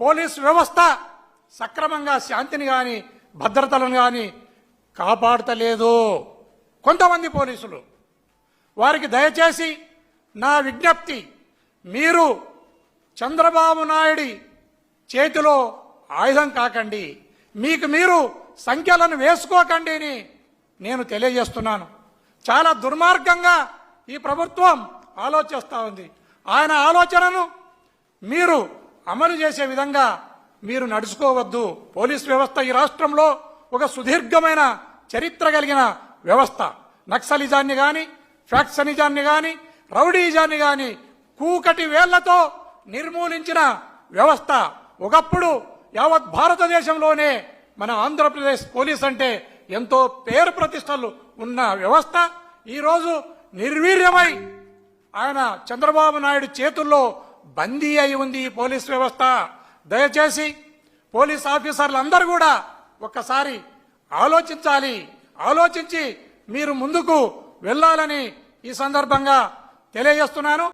Police వ్యవస్థ సక్రమంగా శాంతిని కానీ భద్రతలను కానీ కాపాడతలేదు. కొంతమంది పోలీసులు వారికి దయచేసి నా విజ్ఞప్తి మీరు చంద్రబాబు నాయుడి చేతిలో ఆయుధం కాకండి. మీకు మీరు సంఖ్యలను వేసుకోకండి అని నేను తెలియజేస్తున్నాను. చాలా దుర్మార్గంగా ఈ ప్రభుత్వం ఆలోచిస్తూ ఉంది. ఆయన ఆలోచనను మీరు అమలు చేసే విధంగా మీరు నడుచుకోవద్దు. పోలీస్ వ్యవస్థ ఈ రాష్ట్రంలో ఒక సుదీర్ఘమైన చరిత్ర కలిగిన వ్యవస్థ. నక్సలిజాన్ని కానీ ఫ్యాక్సనిజాన్ని కానీ రౌడీజాన్ని కానీ కూకటి వేళ్ళతో నిర్మూలించిన వ్యవస్థ. ఒకప్పుడు యావత్ భారతదేశంలోనే మన ఆంధ్రప్రదేశ్ పోలీస్ అంటే ఎంతో పేరు ప్రతిష్టలు ఉన్న వ్యవస్థ. ఈరోజు నిర్వీర్యమై ఆయన చంద్రబాబు నాయుడు చేతుల్లో బందీ అయి ఉంది ఈ పోలీస్ వ్యవస్థ. దయచేసి పోలీస్ ఆఫీసర్లందరూ కూడా ఒక్కసారి ఆలోచించాలి. ఆలోచించి మీరు ముందుకు వెళ్ళాలని ఈ సందర్భంగా తెలియజేస్తున్నాను.